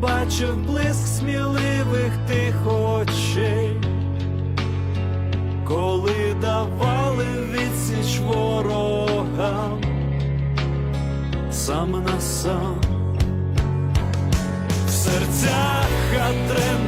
бачив блиск сміливих тих очей, коли давали відсіч ворогам сам на сам. В серцях адреналін